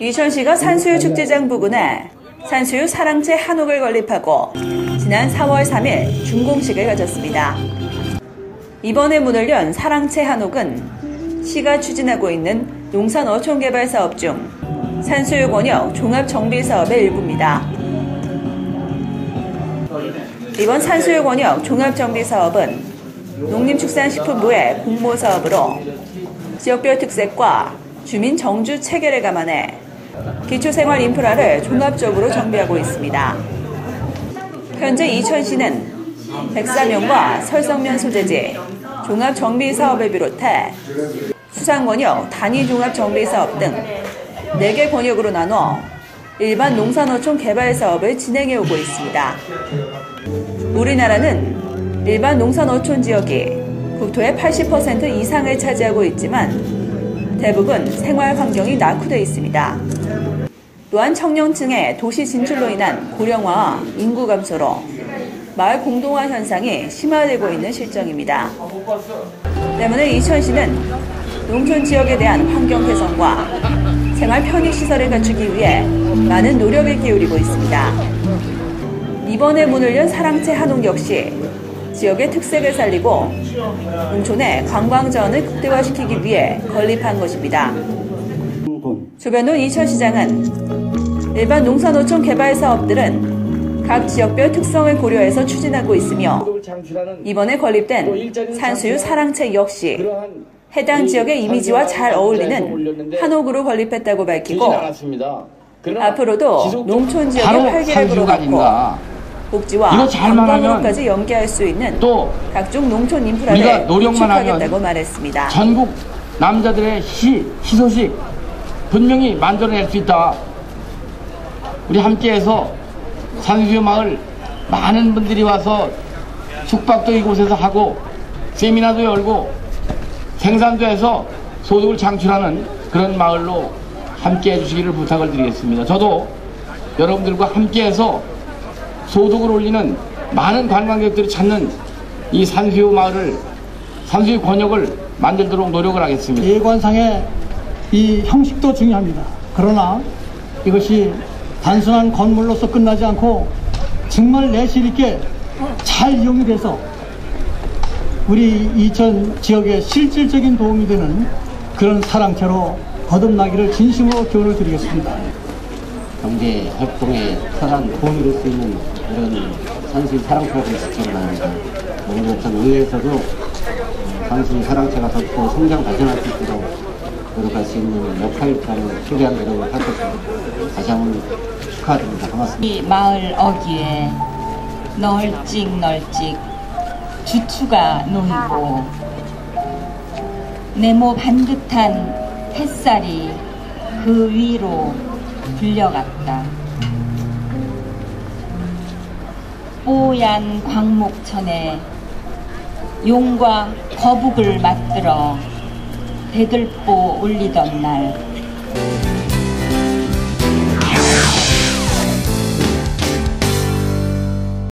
이천 시가 산수유 축제장 부근에 산수유 사랑채 한옥을 건립하고 지난 4월 3일 준공식을 가졌습니다. 이번에 문을 연 사랑채 한옥은 시가 추진하고 있는 농산 어촌 개발 사업 중 산수유 권역 종합 정비 사업의 일부입니다. 이번 산수유 권역 종합 정비 사업은 농림축산식품부의 공모 사업으로 지역별 특색과 주민 정주 체계를 감안해 기초생활 인프라를 종합적으로 정비하고 있습니다. 현재 이천시는 백사면과 설성면 소재지 종합 정비 사업을 비롯해 수상 권역 단위 종합 정비 사업 등 4개 권역으로 나눠 일반 농산어촌 개발 사업을 진행해 오고 있습니다. 우리나라는 일반 농산어촌 지역이 국토의 80% 이상을 차지하고 있지만 대부분 생활 환경이 낙후돼 있습니다. 또한 청년층의 도시 진출로 인한 고령화와 인구 감소로 마을 공동화 현상이 심화되고 있는 실정입니다. 때문에 이천시는 농촌 지역에 대한 환경 개선과 생활 편의 시설을 갖추기 위해 많은 노력을 기울이고 있습니다. 이번에 문을 연 사랑채 한옥 역시 지역의 특색을 살리고 농촌의 관광 자원을 극대화시키기 위해 건립한 것입니다. 조변호 이천시장은 일반 농산어촌 개발 사업들은 각 지역별 특성을 고려해서 추진하고 있으며 이번에 건립된 산수유 사랑채 역시 해당 지역의 이미지와 잘 어울리는 한옥으로 건립했다고 밝히고 앞으로도 농촌 지역의 활기를 불어넣고 복지와 관광으로까지 연계할 수 있는 또 각종 농촌 우리가 인프라를 노력만 하면 구축하겠다고 말했습니다. 전국 남자들의 시, 희소식 분명히 만들어낼 수 있다. 우리 함께해서 산수유 마을 많은 분들이 와서 숙박도 이곳에서 하고 세미나도 열고 생산도 해서 소득을 창출하는 그런 마을로 함께 해 주시기를 부탁을 드리겠습니다. 저도 여러분들과 함께해서 소득을 올리는 많은 관광객들이 찾는 이 산수유 마을을 산수유 권역을 만들도록 노력을 하겠습니다. 예관상의 이 형식도 중요합니다. 그러나 이것이 단순한 건물로서 끝나지 않고 정말 내실 있게 잘 이용이 돼서 우리 이천 지역에 실질적인 도움이 되는 그런 사랑채로 거듭나기를 진심으로 기원을 드리겠습니다. 경제 활동에 선한 도움이 될 수 있는 이런 사랑채가 될수 있기를 바랍니다. 오늘 어떤 의회에서도 산수유 사랑채가 더 성장 발전할 수 있도록 노력할 수 있는 역할이라는 소개한 노력을 할 것입니다. 다시 한번 축하드립니다. 고맙습니다. 이 마을 어귀에 널찍 널찍 주추가 놓이고 네모 반듯한 햇살이 그 위로 불려갔다. 뽀얀 광목천에 용과 거북을 맞들어 대들보 올리던 날